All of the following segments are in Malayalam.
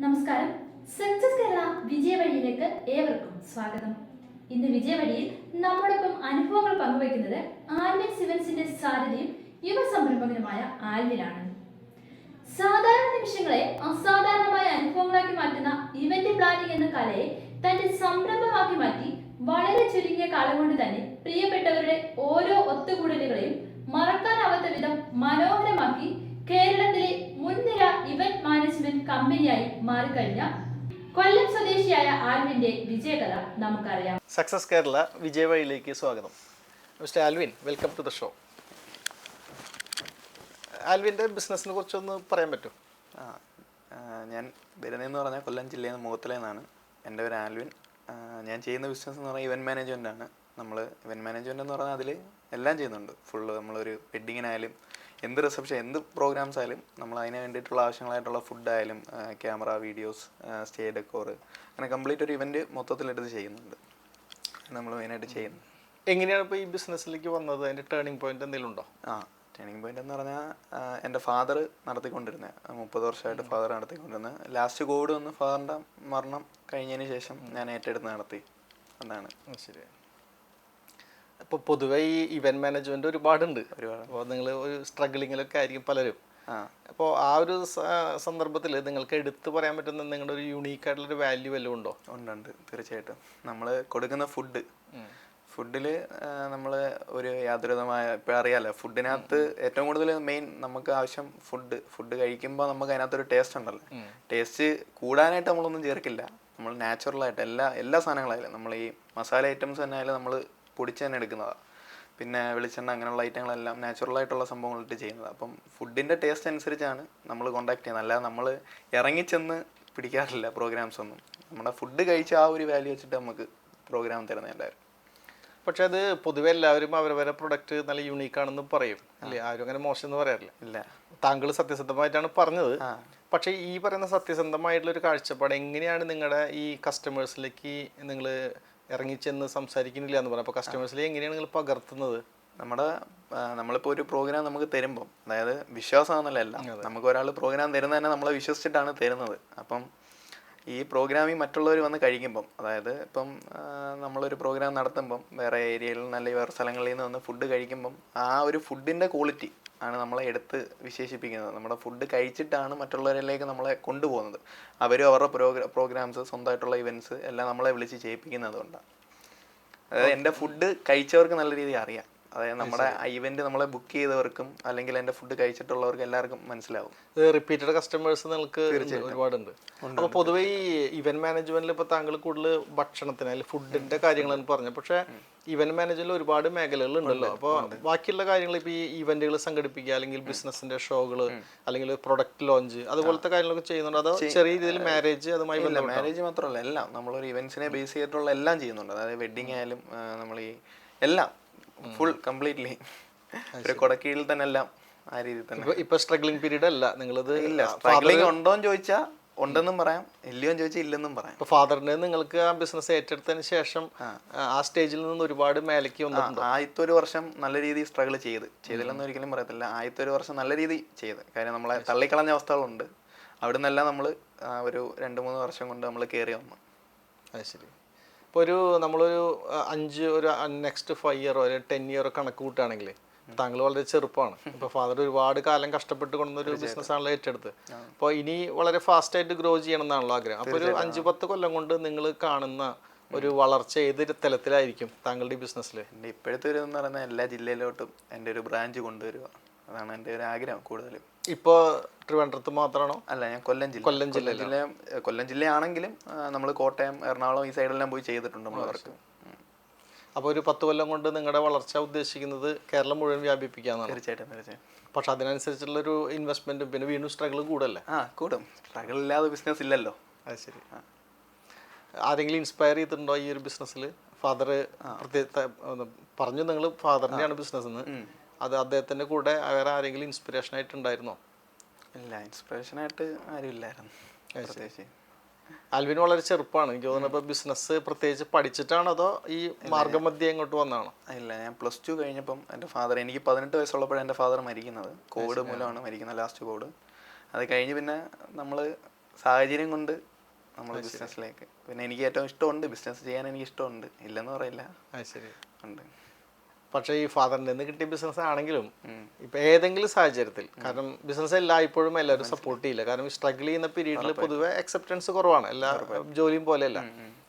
നമസ്കാരം. സക്സസ് കേരള വിജയവഴിയിലേക്ക് ഏവർക്കും സ്വാഗതം. ഇന്ന് വിജയവഴിയിൽ നമ്മോടൊപ്പം അനുഭവങ്ങൾ പങ്കുവയ്ക്കുന്നത് ആൽവിൻ സിവൻസിന്റെ സാരഥിയും യുവ സംരംഭകനുമായ ആൽവിനാണ്. സാധാരണ നിമിഷങ്ങളെ അസാധാരണമായ അനുഭവങ്ങളാക്കി മാറ്റുന്ന ഇവന്റ് പ്ലാനിംഗ് എന്ന കലയെ തന്റെ സംരംഭമാക്കി മാറ്റി വളരെ ചുരുങ്ങിയ കാലം കൊണ്ട് തന്നെ പ്രിയപ്പെട്ടവരുടെ ഓരോ ഒത്തുകൂടലുകളെയും മാറിക്കഴിഞ്ഞ കൊല്ലം സ്വദേശിയായ ആൽവിന്റെ വിജയകഥ നമുക്കറിയാം. സക്സസ് കേരള വിജയവഴിയിലേക്ക് സ്വാഗതം. Mister Alvin welcome to the show. ആൽവിന്റെ ബിസിനസ്സിനെ കുറിച്ചൊന്ന് പറയാൻ പറ്റും? ഞാൻ വരുന്നതെന്ന് പറഞ്ഞാൽ കൊല്ലം ജില്ലയിൽ നിന്ന് മുഖത്തിലേന്നാണ് എന്റെ പേര് ആൽവിൻ. ഞാൻ ചെയ്യുന്ന ബിസിനസ് എന്ന് പറഞ്ഞാൽ ഇവന്റ് മാനേജ്മെന്റ് ആണ് നമ്മൾ ഇവന്റ് മാനേജ്മെന്റ് എന്ന് പറഞ്ഞാൽ അതിൽ എല്ലാം ചെയ്യുന്നുണ്ട്. ഫുള്ള് നമ്മളൊരു വെഡ്ഡിങ്ങിനായാലും എന്ത് റിസപ്ഷൻ എന്ത് പ്രോഗ്രാംസ് ആയാലും നമ്മൾ അതിന് വേണ്ടിയിട്ടുള്ള ആവശ്യങ്ങളായിട്ടുള്ള ഫുഡായാലും ക്യാമറ വീഡിയോസ് സ്റ്റേ ഡെക്കോർ അങ്ങനെ കംപ്ലീറ്റ് ഒരു ഇവന്റ് മൊത്തത്തിലെടുത്ത് ചെയ്യുന്നുണ്ട്. നമ്മൾ മെയിനായിട്ട് ചെയ്യുന്നത് എങ്ങനെയാണ് ഇപ്പോൾ ഈ ബിസിനസ്സിലേക്ക് വന്നത്? അതിന്റെ ടേണിംഗ് പോയിന്റ് എന്തെങ്കിലും ഉണ്ടോ? ആ ടേണിംഗ് പോയിന്റ് എന്ന് പറഞ്ഞാൽ എന്റെ ഫാദർ നടത്തിക്കൊണ്ടിരുന്നത് മുപ്പത് വർഷമായിട്ട് ഫാദർ നടത്തിക്കൊണ്ടിരുന്നത് ലാസ്റ്റ് കോവിഡ് വന്ന് ഫാദറിന്റെ മരണം കഴിഞ്ഞതിന് ശേഷം ഞാൻ ഏറ്റെടുത്ത് നടത്തി. അതാണ്. ശരി ഇപ്പോൾ പൊതുവെ ഈ ഇവന്റ് മാനേജ്മെന്റ് ഒരുപാടുണ്ട്. ഒരുപാട്. അപ്പോൾ നിങ്ങൾ ഒരു സ്ട്രഗിളിങ്ങിലൊക്കെ ആയിരിക്കും പലരും. അപ്പോൾ ആ ഒരു സന്ദർഭത്തിൽ നിങ്ങൾക്ക് എടുത്തു പറയാൻ പറ്റുന്ന നിങ്ങളുടെ ഒരു യുണീക്ക് ആയിട്ടുള്ളൊരു വാല്യൂ വല്ലതും ഉണ്ടോ? ഉണ്ട് ഉണ്ട് തീർച്ചയായിട്ടും. നമ്മൾ കൊടുക്കുന്ന ഫുഡ് ഫുഡിൽ നമ്മൾ ഒരു യാതൊരുതമായ ഇപ്പം അറിയാലോ ഫുഡിനകത്ത് ഏറ്റവും കൂടുതൽ മെയിൻ നമുക്ക് ആവശ്യം ഫുഡ് ഫുഡ് കഴിക്കുമ്പോൾ നമുക്ക് അതിനകത്തൊരു ടേസ്റ്റ് ഉണ്ടല്ലോ. ടേസ്റ്റ് കൂടാനായിട്ട് നമ്മളൊന്നും ചേർക്കില്ല. നമ്മൾ നാച്ചുറലായിട്ട് എല്ലാ എല്ലാ സാധനങ്ങളായാലും നമ്മൾ ഈ മസാല ഐറ്റംസ് തന്നെ ആയാലും നമ്മൾ പൊടിച്ച് തന്നെ എടുക്കുന്നതാണ് പിന്നെ വെളിച്ചെണ്ണ അങ്ങനെയുള്ള ഐറ്റങ്ങളെല്ലാം നാച്ചുറലായിട്ടുള്ള സംഭവങ്ങളിട്ട് ചെയ്യുന്നത്. അപ്പം ഫുഡിന്റെ ടേസ്റ്റ് അനുസരിച്ചാണ് നമ്മൾ കോണ്ടാക്ട് ചെയ്യുന്നത്. അല്ലാതെ നമ്മൾ ഇറങ്ങിച്ചെന്ന് പിടിക്കാറില്ല പ്രോഗ്രാംസ് ഒന്നും. നമ്മുടെ ഫുഡ് കഴിച്ച ആ ഒരു വാല്യൂ വെച്ചിട്ട് നമുക്ക് പ്രോഗ്രാം തരുന്നത് എല്ലാവരും. പക്ഷെ അത് പൊതുവെ എല്ലാവരും അവരവരെ പ്രൊഡക്റ്റ് നല്ല യുണീക്ക് ആണെന്ന് പറയും. അല്ലേ? ആരും അങ്ങനെ മോശം എന്ന് പറയാറില്ല. ഇല്ല. താങ്കൾ സത്യസന്ധമായിട്ടാണ് പറഞ്ഞത്. പക്ഷേ ഈ പറയുന്ന സത്യസന്ധമായിട്ടുള്ള ഒരു കാഴ്ചപ്പാട് എങ്ങനെയാണ് നിങ്ങളുടെ ഈ കസ്റ്റമേഴ്സിലേക്ക് നിങ്ങൾ ഇറങ്ങിച്ചെന്ന് സംസാരിക്കുന്നില്ല എന്ന് പറഞ്ഞു അപ്പോൾ കസ്റ്റമേഴ്സിലേക്ക് എങ്ങനെയാണ് നിങ്ങൾ പകർത്തുന്നത്? നമ്മുടെ നമ്മളിപ്പോൾ ഒരു പ്രോഗ്രാം നമുക്ക് തരുമ്പം അതായത് വിശ്വാസമാണെന്നല്ല എല്ലാം. നമുക്ക് ഒരാൾ പ്രോഗ്രാം തരുന്നത് തന്നെ നമ്മളെ വിശ്വസിച്ചിട്ടാണ് തരുന്നത്. അപ്പം ഈ പ്രോഗ്രാമിൽ മറ്റുള്ളവർ വന്ന് കഴിക്കുമ്പം അതായത് ഇപ്പം നമ്മളൊരു പ്രോഗ്രാം നടത്തുമ്പം വേറെ ഏരിയയിൽ നല്ല വേറെ സ്ഥലങ്ങളിൽ നിന്ന് വന്ന് ഫുഡ് കഴിക്കുമ്പം ആ ഒരു ഫുഡിന്റെ ക്വാളിറ്റി ആണ് നമ്മളെ എടുത്ത് വിശേഷിപ്പിക്കുന്നത്. നമ്മുടെ ഫുഡ് കഴിച്ചിട്ടാണ് മറ്റുള്ളവരിലേക്ക് നമ്മളെ കൊണ്ടുപോകുന്നത്. അവരും അവരുടെ പ്രോഗ്രാ പ്രോഗ്രാംസ് സ്വന്തമായിട്ടുള്ള ഇവന്റ്സ് എല്ലാം നമ്മളെ വിളിച്ച് ചെയ്യിപ്പിക്കുന്നത് കൊണ്ടാണ് അതായത് എന്റെ ഫുഡ് കഴിച്ചവർക്ക് നല്ല രീതിയിൽ അറിയാം. അതായത് നമ്മുടെ ഇവന്റ് നമ്മളെ ബുക്ക് ചെയ്തവർക്കും അല്ലെങ്കിൽ എന്റെ ഫുഡ് കഴിച്ചിട്ടുള്ളവർക്കും എല്ലാവർക്കും മനസ്സിലാവും. റിപ്പീറ്റഡ് കസ്റ്റമേഴ്സ് നിങ്ങൾക്ക് ഒരുപാടുണ്ട്. അപ്പോൾ പൊതുവെ ഈ ഇവന്റ് മാനേജ്മെന്റിൽ ഇപ്പോൾ താങ്കൾ കൂടുതൽ ഭക്ഷണത്തിന് അല്ലെങ്കിൽ ഫുഡിന്റെ കാര്യങ്ങളാണ് പറഞ്ഞത്. പക്ഷേ ഇവന്റ് മാനേജ്മെന്റിൽ ഒരുപാട് മേഖലകൾ ഉണ്ടല്ലോ. അപ്പോൾ ബാക്കിയുള്ള കാര്യങ്ങൾ ഇപ്പോൾ ഈ ഇവന്റുകൾ സംഘടിപ്പിക്കുക അല്ലെങ്കിൽ ബിസിനസിന്റെ ഷോകൾ അല്ലെങ്കിൽ പ്രൊഡക്റ്റ് ലോഞ്ച് അതുപോലത്തെ കാര്യങ്ങളൊക്കെ ചെയ്യുന്നുണ്ട്? അതോ ചെറിയ രീതിയിൽ മാരേജ് അതുമായി മാരേജ് മാത്രമല്ല എല്ലാം നമ്മളൊരു ഇവന്റ്സിനെ ബേസ് ചെയ്തിട്ടുള്ള എല്ലാം ചെയ്യുന്നുണ്ട്. അതായത് വെഡിങ് ആയാലും നമ്മൾ ഈ എല്ലാം ഫുൾ കംപ്ലീറ്റ്ലി ഒരു കൊടക്കീഴിൽ തന്നെ എല്ലാം ആ രീതിയിൽ തന്നെ. ഇപ്പൊ സ്ട്രഗ്ലിംഗ് പീരീഡ് അല്ല. നിങ്ങളത് ഇല്ല സ്ട്രഗ്ലിംഗ് ഉണ്ടോന്ന് ചോദിച്ചാൽ ഉണ്ടെന്നും പറയാം ഇല്ലയോ എന്ന് ചോദിച്ചാൽ ഇല്ലെന്നും പറയാം. ഇപ്പൊ ഫാദറിന് നിങ്ങൾക്ക് ആ ബിസിനസ് ഏറ്റെടുത്തതിന് ശേഷം ആ. സ്റ്റേജിൽ നിന്ന് ഒരുപാട് മേലേക്ക് വന്നിട്ടുണ്ട്? ആദ്യത്തെ ഒരു വർഷം നല്ല രീതിയിൽ സ്ട്രഗിൾ ചെയ്ത്. ചെയ്തില്ലെന്ന് ഒരിക്കലും പറയത്തില്ല. ആദ്യത്തെ ഒരു വർഷം നല്ല രീതിയിൽ ചെയ്ത്. കാര്യം നമ്മളെ തള്ളിക്കളഞ്ഞ അവസ്ഥകളുണ്ട്. അവിടെ നിന്നെല്ലാം നമ്മൾ ഒരു രണ്ട് മൂന്ന് വർഷം കൊണ്ട് നമ്മൾ കയറി വന്നു. അത് ശരി. ഇപ്പോൾ ഒരു നമ്മളൊരു അഞ്ച് ഒരു നെക്സ്റ്റ് ഫൈവ് ഇയറോ ഒരു ടെൻ ഇയറോ കണക്ക് കൂട്ടുകയാണെങ്കിൽ താങ്കൾ വളരെ ചെറുപ്പമാണ്. ഇപ്പോൾ ഫാദർ ഒരുപാട് കാലം കഷ്ടപ്പെട്ട് കൊണ്ടൊരു ബിസിനസ് ആണല്ലോ ഏറ്റെടുത്ത്. അപ്പോൾ ഇനി വളരെ ഫാസ്റ്റ് ആയിട്ട് ഗ്രോ ചെയ്യണം എന്നാണല്ലോ ആഗ്രഹം. അപ്പോൾ ഒരു അഞ്ച് പത്ത് കൊല്ലം കൊണ്ട് നിങ്ങൾ കാണുന്ന ഒരു വളർച്ച ഏത് തലത്തിലായിരിക്കും താങ്കളുടെ ബിസിനസ്സിൽ എന്റെ ഇപ്പോഴത്തെ ഒരു എന്ന് പറയുന്നത് എല്ലാ ജില്ലയിലോട്ടും എന്റെ ഒരു ബ്രാഞ്ച് കൊണ്ടുവരിക. അതാണ് എന്റെ ഒരു ആഗ്രഹം കൂടുതലും. ഇപ്പോൾ ട്രിവാൻഡ്രത്ത് മാത്രമാണോ അല്ല ഞാൻ കൊല്ലം ജില്ല. കൊല്ലം ജില്ല ജില്ല കൊല്ലം ജില്ലയാണെങ്കിലും നമ്മൾ കോട്ടയം എറണാകുളം ഈ സൈഡെല്ലാം പോയി ചെയ്തിട്ടുണ്ട് നമ്മൾ അവർക്ക് അപ്പോൾ ഒരു പത്ത് കൊല്ലം കൊണ്ട് നിങ്ങളുടെ വളർച്ച ഉദ്ദേശിക്കുന്നത് കേരളം മുഴുവൻ വ്യാപിപ്പിക്കാന്നാണ്? തീർച്ചയായിട്ടും തീർച്ചയായും പക്ഷെ അതിനനുസരിച്ചുള്ളൊരു ഇൻവെസ്റ്റ്മെന്റും പിന്നെ വീണ്ടും സ്ട്രഗിൾ കൂടല്ലേ ആ കൂടും. സ്ട്രഗിൾ ഇല്ലാതെ ബിസിനസ് ഇല്ലല്ലോ. അത് ശരി. ആരെങ്കിലും ഇൻസ്പയർ ചെയ്തിട്ടുണ്ടോ ഈ ഒരു ബിസിനസ്സിൽ ഫാദർ പറഞ്ഞു നിങ്ങൾ ഫാദറിന്റെയാണ് ബിസിനസ് എന്ന് അത് അദ്ദേഹത്തിന്റെ കൂടെ വേറെ ആരെങ്കിലും ഇൻസ്പിറേഷൻ ആയിട്ടുണ്ടായിരുന്നോ ഇല്ല ഇൻസ്പിറേഷൻ ആയിട്ട് ആരും ഇല്ലായിരുന്നു പ്രത്യേകിച്ച്. ആൽവിൻ വളരെ ചെറുപ്പമാണ് എനിക്ക് തോന്നുന്നു ഇപ്പോൾ ബിസിനസ് പ്രത്യേകിച്ച് പഠിച്ചിട്ടാണോ അതോ ഈ മാർഗമധ്യം ഇങ്ങോട്ട് വന്നാണോ ഇല്ല ഞാൻ പ്ലസ് ടു കഴിഞ്ഞപ്പം എന്റെ ഫാദർ എനിക്ക് പതിനെട്ട് വയസ്സുള്ളപ്പോഴാണ് എന്റെ ഫാദർ മരിക്കുന്നത്. കോവിഡ് മൂലമാണ് മരിക്കുന്നത് ലാസ്റ്റ് കോവിഡ്. അത് കഴിഞ്ഞ് പിന്നെ നമ്മൾ സാഹചര്യം കൊണ്ട് നമ്മൾ ബിസിനസ്സിലേക്ക് പിന്നെ എനിക്ക് ഏറ്റവും ഇഷ്ടമുണ്ട് ബിസിനസ് ചെയ്യാൻ എനിക്ക് ഇഷ്ടമുണ്ട്. ഇല്ലെന്ന് പറയില്ല. ഉണ്ട്. പക്ഷേ ഈ ഫാദറിന്റെ നിന്ന് കിട്ടിയ ബിസിനസ് ആണെങ്കിലും ഇപ്പം ഏതെങ്കിലും സാഹചര്യത്തിൽ. കാരണം ബിസിനസ് എല്ലായ്പ്പോഴും എല്ലാവരും സപ്പോർട്ട് ചെയ്യില്ല. കാരണം സ്ട്രഗിൾ ചെയ്യുന്ന പീരീഡിൽ പൊതുവെ അക്സെപ്റ്റൻസ് കുറവാണ്. എല്ലാ ജോലിയും പോലെയല്ല.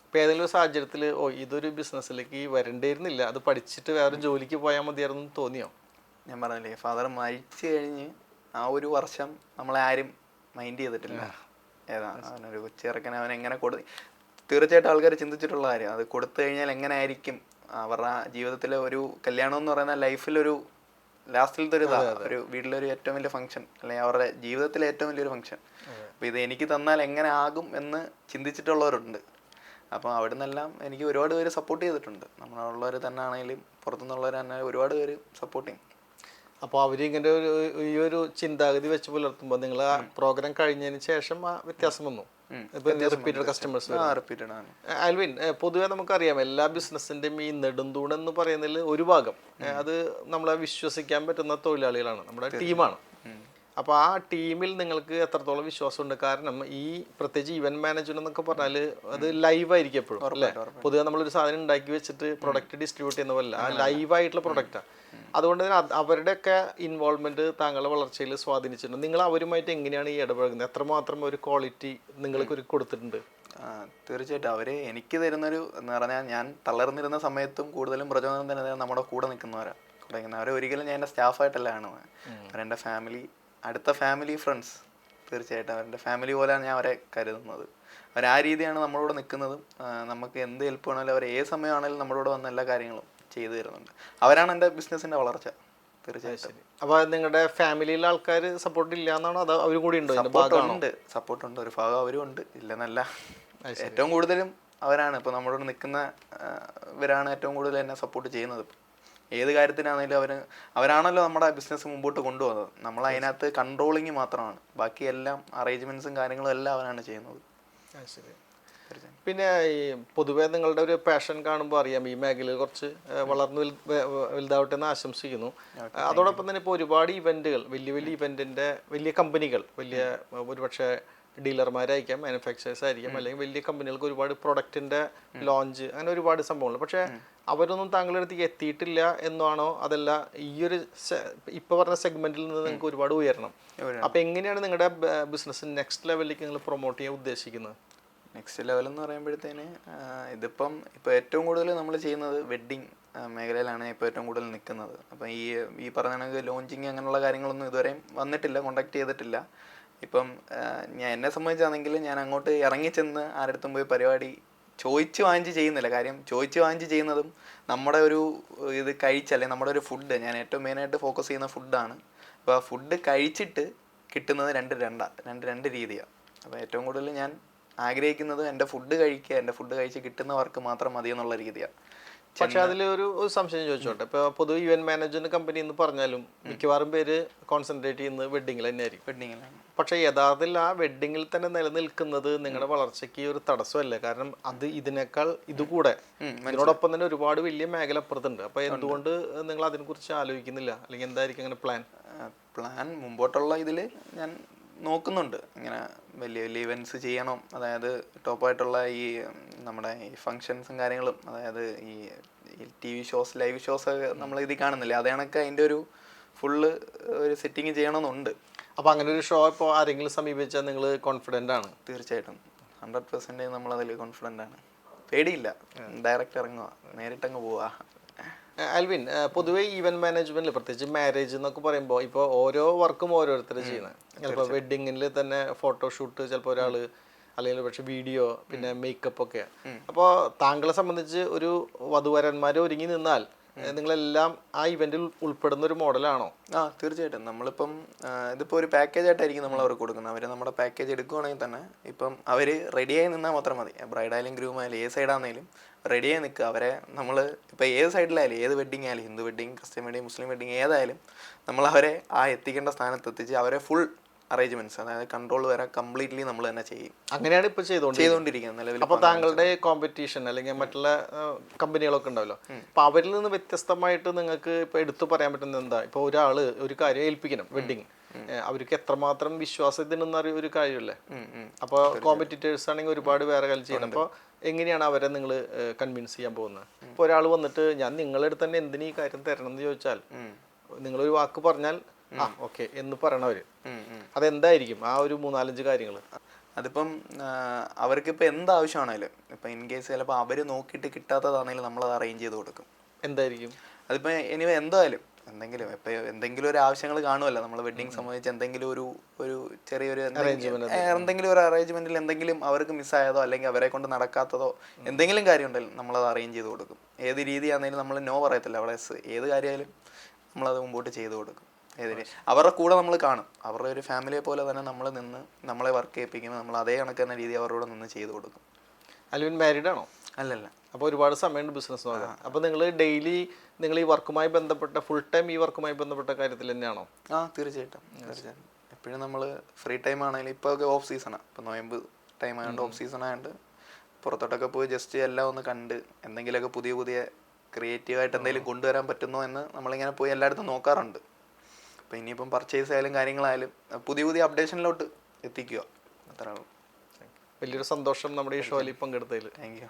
ഇപ്പൊ ഏതെങ്കിലും സാഹചര്യത്തിൽ ഓ ഇതൊരു ബിസിനസ്സിലേക്ക് വരണ്ടേരുന്നില്ല അത് പഠിച്ചിട്ട് വേറെ ജോലിക്ക് പോയാൽ മതിയായിരുന്നു തോന്നിയോ? ഞാൻ പറഞ്ഞില്ലേ ഫാദർ മരിച്ചു കഴിഞ്ഞ് ആ ഒരു വർഷം നമ്മളെ ആരും മൈൻഡ് ചെയ്തിട്ടില്ല. ഏതാ അവനൊരു കൊച്ചിറക്കൻ അവൻ എങ്ങനെ കൊടു തീർച്ചയായിട്ടും ആൾക്കാർ ചിന്തിച്ചിട്ടുള്ള കാര്യം അത് കൊടുത്തു കഴിഞ്ഞാൽ എങ്ങനെ ആയിരിക്കും? അവരുടെ ജീവിതത്തിലെ ഒരു കല്യാണം എന്ന് പറയുന്ന ലൈഫിലൊരു ലാസ്റ്റിലത്തെ ഒരു ഇതാ ഒരു വീട്ടിലൊരു ഏറ്റവും വലിയ ഫംഗ്ഷൻ അല്ലെങ്കിൽ അവരുടെ ജീവിതത്തിലെ ഏറ്റവും വലിയൊരു ഫംഗ്ഷൻ. അപ്പോൾ ഇത് എനിക്ക് തന്നാൽ എങ്ങനെ ആകും എന്ന് ചിന്തിച്ചിട്ടുള്ളവരുണ്ട്. അപ്പോൾ അവിടെ നിന്നെല്ലാം എനിക്ക് ഒരുപാട് പേര് സപ്പോർട്ട് ചെയ്തിട്ടുണ്ട്. നമ്മളുള്ളവർ തന്നെ ആണെങ്കിലും പുറത്തുനിന്നുള്ളവർ തന്നെ ഒരുപാട് പേര് സപ്പോർട്ടിങ് അപ്പോൾ അവർ ഇങ്ങനെ ഒരു ഈ ഒരു ചിന്താഗതി വെച്ച് പുലർത്തുമ്പോൾ നിങ്ങൾ ആ പ്രോഗ്രാം കഴിഞ്ഞതിന് ശേഷം ആ വ്യത്യാസം വന്നു? കസ്റ്റമേഴ്സ് റിപ്പീറ്റഡ് ആണ്. ആൽവിൻ പൊതുവെ നമുക്കറിയാം എല്ലാ ബിസിനസ്സിന്റെയും ഈ നെടുന്തൂൺ എന്ന് പറയുന്നതിൽ ഒരു ഭാഗം. അത് നമ്മളെ വിശ്വസിക്കാൻ പറ്റുന്ന തൊഴിലാളികളാണ് നമ്മുടെ ടീമാണ്. അപ്പോൾ ആ ടീമിൽ നിങ്ങൾക്ക് എത്രത്തോളം വിശ്വാസമുണ്ട്? കാരണം ഈ പ്രത്യേകിച്ച് ഇവന്റ് മാനേജ്മെന്റ് എന്നൊക്കെ പറഞ്ഞാൽ അത് ലൈവ് ആയിരിക്കും എപ്പോഴും അല്ലേ? പൊതുവെ നമ്മളൊരു സാധനം ഉണ്ടാക്കി വെച്ചിട്ട് പ്രൊഡക്റ്റ് ഡിസ്ട്രിബ്യൂട്ട് ചെയ്യുന്ന പോലെ ആ ലൈവ് ആയിട്ടുള്ള പ്രൊഡക്റ്റാണ് അതുകൊണ്ട് തന്നെ അവരുടെയൊക്കെ ഇൻവോൾവ്മെന്റ് താങ്കളുടെ വളർച്ചയിൽ സ്വാധീനിച്ചിട്ടുണ്ട്. നിങ്ങൾ അവരുമായിട്ട് എങ്ങനെയാണ് ഈ ഇടപഴകുന്നത്? എത്രമാത്രം ഒരു ക്വാളിറ്റി നിങ്ങൾക്ക് ഒരു കൊടുത്തിട്ടുണ്ട്? തീർച്ചയായിട്ടും. അവർ എനിക്ക് തരുന്നൊരു എന്ന് പറഞ്ഞാൽ ഞാൻ തളർന്നിരുന്ന സമയത്തും കൂടുതലും പ്രചോദനം തന്നെ നമ്മുടെ കൂടെ നിൽക്കുന്നവരാണ് കൂടെ അവരെ ഒരിക്കലും ഞാൻ എന്റെ സ്റ്റാഫായിട്ടല്ല കാണുന്നത്. അവരെന്റെ ഫാമിലി അടുത്ത ഫാമിലി ഫ്രണ്ട്സ് തീർച്ചയായിട്ടും അവരുടെ ഫാമിലി പോലെയാണ് ഞാൻ അവരെ കരുതുന്നത്. അവർ ആ രീതിയാണ് നമ്മളോട് നിൽക്കുന്നതും. നമുക്ക് എന്ത് ഹെൽപ്പ് വേണമെങ്കിലും അവർ ഏത് സമയമാണെങ്കിലും നമ്മളോട് വന്ന എല്ലാ കാര്യങ്ങളും ചെയ്തു തരുന്നുണ്ട്. അവരാണ് എന്റെ ബിസിനസ്സിന്റെ വളർച്ച തീർച്ചയായിട്ടും. അപ്പോൾ നിങ്ങളുടെ ഫാമിലിയിലെ ആൾക്കാർ സപ്പോർട്ട് ഇല്ല എന്നാണോ അതോ അവർ കൂടി ഉണ്ടോ സപ്പോർട്ട് ഉണ്ട് സപ്പോർട്ട് ഉണ്ട്. ഒരു ഭാഗം അവരും ഉണ്ട് ഇല്ലെന്നല്ല. ഏറ്റവും കൂടുതലും അവരാണ്. ഇപ്പോൾ നമ്മളോട് നിൽക്കുന്ന ഇവരാണ് ഏറ്റവും കൂടുതൽ എന്നെ സപ്പോർട്ട് ചെയ്യുന്നത്. ഏത് കാര്യത്തിനാണെങ്കിലും അവർ അവരാണല്ലോ നമ്മുടെ ബിസിനസ് മുമ്പോട്ട് കൊണ്ടുപോകുന്നത്. നമ്മൾ അതിനകത്ത് കൺട്രോളിങ് മാത്രമാണ്. ബാക്കി എല്ലാം അറേഞ്ച്മെന്റ്സും കാര്യങ്ങളും എല്ലാം അവരാണ് ചെയ്യുന്നത്. ശരി. പിന്നെ ഈ പൊതുവെ നിങ്ങളുടെ ഒരു പാഷൻ കാണുമ്പോൾ അറിയാം ഈ മേഖലയിൽ കുറച്ച് വളർന്നു വലുതാവട്ടെ എന്ന് ആശംസിക്കുന്നു. അതോടൊപ്പം തന്നെ ഇപ്പോൾ ഒരുപാട് ഇവന്റുകൾ വലിയ വലിയ ഇവന്റിന്റെ വലിയ കമ്പനികൾ വലിയ ഒരുപക്ഷെ ഡീലർമാരായിരിക്കാം മാനുഫാക്ചറേഴ്സ് ആയിരിക്കാം അല്ലെങ്കിൽ വലിയ കമ്പനികൾക്ക് ഒരുപാട് പ്രൊഡക്റ്റിന്റെ ലോഞ്ച് അങ്ങനെ ഒരുപാട് സംഭവങ്ങൾ. പക്ഷേ അവരൊന്നും താങ്കളുടെ അടുത്തേക്ക് എത്തിയിട്ടില്ല എന്നാണോ? അതല്ല ഈ ഒരു ഇപ്പൊ പറഞ്ഞ സെഗ്മെന്റിൽ നിന്ന് നിങ്ങൾക്ക് ഒരുപാട് ഉയരണം. അപ്പൊ എങ്ങനെയാണ് നിങ്ങളുടെ ബിസിനസ് നെക്സ്റ്റ് ലെവലിലേക്ക് നിങ്ങൾ പ്രൊമോട്ട് ചെയ്യാൻ ഉദ്ദേശിക്കുന്നത്? നെക്സ്റ്റ് ലെവൽ എന്ന് പറയുമ്പോഴത്തേന് ഇതിപ്പം ഇപ്പോൾ ഏറ്റവും കൂടുതൽ നമ്മൾ ചെയ്യുന്നത് വെഡ്ഡിങ് മേഖലയിലാണ് ഇപ്പോൾ ഏറ്റവും കൂടുതൽ നിൽക്കുന്നത്. അപ്പം ഈ ഈ പറഞ്ഞ കണക്ക് ലോഞ്ചിങ് അങ്ങനെയുള്ള കാര്യങ്ങളൊന്നും ഇതുവരെയും വന്നിട്ടില്ല കോണ്ടാക്ട് ചെയ്തിട്ടില്ല. ഇപ്പം ഞാൻ എന്നെ സംബന്ധിച്ചാണെങ്കിൽ ഞാൻ അങ്ങോട്ട് ഇറങ്ങിച്ചെന്ന് ആരടുത്തും പോയി പരിപാടി ചോദിച്ച് വാങ്ങിച്ച് ചെയ്യുന്നില്ല. കാര്യം ചോദിച്ച് വാങ്ങിച്ച് ചെയ്യുന്നതും നമ്മുടെ ഒരു ഇത് കഴിച്ചല്ലേ നമ്മുടെ ഒരു ഫുഡ് ഞാൻ ഏറ്റവും മെയിനായിട്ട് ഫോക്കസ് ചെയ്യുന്ന ഫുഡാണ് അപ്പോൾ ആ ഫുഡ് കഴിച്ചിട്ട് കിട്ടുന്നത് രണ്ട് രണ്ടാണ് രണ്ട് രണ്ട് രീതിയാണ് അപ്പോൾ ഏറ്റവും കൂടുതൽ ഞാൻ ആഗ്രഹിക്കുന്നത് എന്റെ ഫുഡ് കഴിക്കുക എന്റെ ഫുഡ് കഴിച്ച് കിട്ടുന്നവർക്ക് മാത്രം മതി എന്നുള്ള രീതിയാണ് പക്ഷെ അതിൽ ഒരു സംശയം ചോദിച്ചോട്ടെ? ഇപ്പൊ പൊതുവെ ഇവന്റ് മാനേജ്മെന്റ് കമ്പനി എന്ന് പറഞ്ഞാലും മിക്കവാറും പേര് കോൺസെൻട്രേറ്റ് ചെയ്യുന്നത് വെഡിങ്ങിൽ തന്നെയായിരിക്കും. പക്ഷെ യഥാർത്ഥത്തിൽ ആ വെഡിങ്ങിൽ തന്നെ നിലനിൽക്കുന്നത് നിങ്ങളുടെ വളർച്ചയ്ക്ക് ഒരു തടസ്സമല്ല? കാരണം അത് ഇതിനേക്കാൾ ഇതുകൂടെ. ഇതിനോടൊപ്പം തന്നെ ഒരുപാട് വലിയ മേഖല അപ്പുറത്തുണ്ട്. അപ്പൊ എന്തുകൊണ്ട് നിങ്ങൾ അതിനെക്കുറിച്ച് ആലോചിക്കുന്നില്ല? അല്ലെങ്കിൽ എന്തായിരിക്കും അങ്ങനെ പ്ലാൻ പ്ലാൻ മുമ്പോട്ടുള്ള ഇതിൽ ഞാൻ നോക്കുന്നുണ്ട്. ഇങ്ങനെ വലിയ വലിയ ഇവന്റ്സ് ചെയ്യണം. അതായത് ടോപ്പായിട്ടുള്ള ഈ നമ്മുടെ ഈ ഫങ്ഷൻസും കാര്യങ്ങളും അതായത് ഈ T V shows live shows നമ്മൾ ഇതിൽ കാണുന്നില്ലേ? അത് കണക്ക് അതിന്റെ ഒരു ഫുള്ള് ഒരു സെറ്റിങ് ചെയ്യണമെന്നുണ്ട്. അപ്പോൾ അങ്ങനെ ഒരു ഷോ ഇപ്പോൾ ആരെങ്കിലും സമീപിച്ചാൽ നിങ്ങൾ കോൺഫിഡന്റ് ആണ്? തീർച്ചയായിട്ടും. ഹൺഡ്രഡ് പെർസെന്റേജ് നമ്മളതിൽ കോൺഫിഡന്റ് ആണ്. പേടിയില്ല. ഡയറക്റ്റ് ഇറങ്ങുക. നേരിട്ടങ്ങ് പോവാ ഏഹ് പൊതുവെ ഈവന്റ് മാനേജ്മെന്റിൽ പ്രത്യേകിച്ച് മാരേജ് എന്നൊക്കെ പറയുമ്പോൾ ഇപ്പോൾ ഓരോ വർക്കും ഓരോരുത്തർ ചെയ്യുന്നത് ചിലപ്പോൾ വെഡിങ്ങിൽ തന്നെ ഫോട്ടോഷൂട്ട് ചിലപ്പോൾ ഒരാൾ അല്ലെങ്കിൽ പക്ഷെ വീഡിയോ പിന്നെ മേക്കപ്പ് ഒക്കെ. അപ്പോൾ താങ്കളെ സംബന്ധിച്ച് ഒരു വധുവരന്മാർ ഒരുങ്ങി നിന്നാൽ നിങ്ങളെല്ലാം ആ ഇവന്റിൽ ഉൾപ്പെടുന്ന ഒരു മോഡലാണോ? ആ തീർച്ചയായിട്ടും. നമ്മളിപ്പം ഇതിപ്പോൾ ഇതിപ്പോ ഒരു പാക്കേജ് ആയിട്ടായിരിക്കും നമ്മൾ അവർക്ക് കൊടുക്കുന്നത്. അവർ നമ്മുടെ പാക്കേജ് എടുക്കുകയാണെങ്കിൽ തന്നെ ഇപ്പം അവർ റെഡിയായി നിന്നാൽ മാത്രം മതി. ബ്രൈഡായാലും ഗ്രൂമായാലും ഏത് സൈഡാണെങ്കിലും റെഡിയായി നിൽക്കുക. അവരെ നമ്മൾ ഇപ്പോൾ ഏത് സൈഡിലായാലും ഏത് വെഡിങ് ആയാലും Hindu wedding Christian wedding Muslim wedding ഏതായാലും നമ്മൾ അവരെ ആ എത്തിക്കേണ്ട സ്ഥാനത്ത് എത്തിച്ച് അവരെ ഫുൾ അറേഞ്ച്മെന്റ്സ് അതായത് കൺട്രോൾ വരെ കംപ്ലീറ്റ്ലി നമ്മൾ തന്നെ ചെയ്യും. അങ്ങനെയാണ് ഇപ്പോൾ ചെയ്തുകൊണ്ട് ചെയ്തുകൊണ്ടിരിക്കുന്നത് നിലവിൽ അപ്പൊ താങ്കളുടെ കോമ്പറ്റീഷൻ അല്ലെങ്കിൽ മറ്റുള്ള കമ്പനികളൊക്കെ ഉണ്ടാവല്ലോ. അപ്പൊ അവരിൽ നിന്ന് വ്യത്യസ്തമായിട്ട് നിങ്ങൾക്ക് ഇപ്പൊ എടുത്തു പറയാൻ പറ്റുന്നത് എന്താ? ഇപ്പൊ ഒരാൾ ഒരു കാര്യം ഏൽപ്പിക്കണം വെഡിങ് അവർക്ക് എത്രമാത്രം വിശ്വാസത്തിനെന്ന് അറിയ ഒരു കാര്യമല്ലേ. അപ്പോൾ കോമ്പറ്റീറ്റേഴ്സ് ആണെങ്കിൽ ഒരുപാട് വേറെ കളി ചെയ്യണം. അപ്പോൾ എങ്ങനെയാണ് അവരെ നിങ്ങൾ കൺവിൻസ് ചെയ്യാൻ പോകുന്നത്? ഇപ്പോൾ ഒരാൾ വന്നിട്ട് ഞാൻ നിങ്ങളുടെ അടുത്ത് തന്നെ എന്തിനീ ഈ കാര്യം തരണം എന്ന് ചോദിച്ചാൽ. നിങ്ങളൊരു വാക്ക് പറഞ്ഞാൽ ആ ഓക്കെ എന്ന് പറയണവര്. അതെന്തായിരിക്കും ആ ഒരു മൂന്നാലഞ്ച് കാര്യങ്ങൾ അതിപ്പം അവർക്കിപ്പോൾ എന്താവശ്യമാണേലും ഇപ്പം ഇൻ കേസ് ചിലപ്പോൾ അവർ നോക്കിയിട്ട് കിട്ടാത്തതാണെങ്കിലും അത് അറേഞ്ച് ചെയ്ത് കൊടുക്കും. എന്തായിരിക്കും? അതിപ്പോൾ എനിവ എന്തായാലും എന്തെങ്കിലും ഇപ്പം എന്തെങ്കിലും ഒരു ആവശ്യങ്ങൾ കാണുമല്ലോ നമ്മൾ വെഡിങ് സംബന്ധിച്ച് എന്തെങ്കിലും ഒരു ഒരു ചെറിയൊരു എന്തെങ്കിലും ഒരു അറേഞ്ച്മെന്റിൽ എന്തെങ്കിലും അവർക്ക് മിസ്സായതോ അല്ലെങ്കിൽ അവരെ കൊണ്ട് നടക്കാത്തതോ എന്തെങ്കിലും കാര്യം ഉണ്ടെങ്കിൽ നമ്മളത് അറേഞ്ച് ചെയ്ത് കൊടുക്കും. ഏത് രീതിയാണെങ്കിലും നമ്മൾ നോ പറയത്തില്ല അവിടെ സ് ഏത് കാര്യമായാലും നമ്മളത് മുമ്പോട്ട് ചെയ്ത് കൊടുക്കും. ഏത് രീതി അവരുടെ കൂടെ നമ്മൾ കാണും. അവരുടെ ഒരു ഫാമിലിയെ പോലെ തന്നെ നമ്മൾ നിന്ന് നമ്മളെ വർക്ക് ചെയ്യിപ്പിക്കുമ്പോൾ നമ്മൾ അതേ കണക്കുന്ന രീതി അവരോട് നിന്ന് ചെയ്തു കൊടുക്കും. അലുവിൻ മാരീഡ് ആണോ? അല്ലല്ല. അപ്പോൾ ഒരുപാട് സമയമുണ്ട് ബിസിനസ് നോക്കാൻ. അപ്പോൾ നിങ്ങൾ ഡെയിലി നിങ്ങൾ ഈ വർക്കുമായി ബന്ധപ്പെട്ട ഫുൾ ടൈം ഈ വർക്കുമായി ബന്ധപ്പെട്ട കാര്യത്തിൽ തന്നെയാണോ? ആ തീർച്ചയായിട്ടും. തീർച്ചയായിട്ടും. എപ്പോഴും നമ്മൾ ഫ്രീ ടൈം ആണെങ്കിലും ഇപ്പോൾ ഒക്കെ ഓഫ് സീസണാണ് ഇപ്പോൾ നോയമ്പ് ടൈം ആയതുകൊണ്ട് ഓഫ് സീസൺ ആയതുകൊണ്ട് പുറത്തോട്ടൊക്കെ പോയി ജസ്റ്റ് എല്ലാം ഒന്ന് കണ്ട് എന്തെങ്കിലുമൊക്കെ പുതിയ പുതിയ ക്രിയേറ്റീവായിട്ട് എന്തെങ്കിലും കൊണ്ടുവരാൻ പറ്റുന്നോ എന്ന് നമ്മളിങ്ങനെ പോയി എല്ലായിടത്തും നോക്കാറുണ്ട്. അപ്പോൾ ഇനിയിപ്പം പർച്ചേസ് ആയാലും കാര്യങ്ങളായാലും പുതിയ പുതിയ അപ്ഡേഷനിലോട്ട് എത്തിക്കുക. അത്രേ ഉള്ളൂ. വലിയൊരു സന്തോഷം നമ്മുടെ ഈ ഷോയിൽ പങ്കെടുത്തതിൽ താങ്ക് യു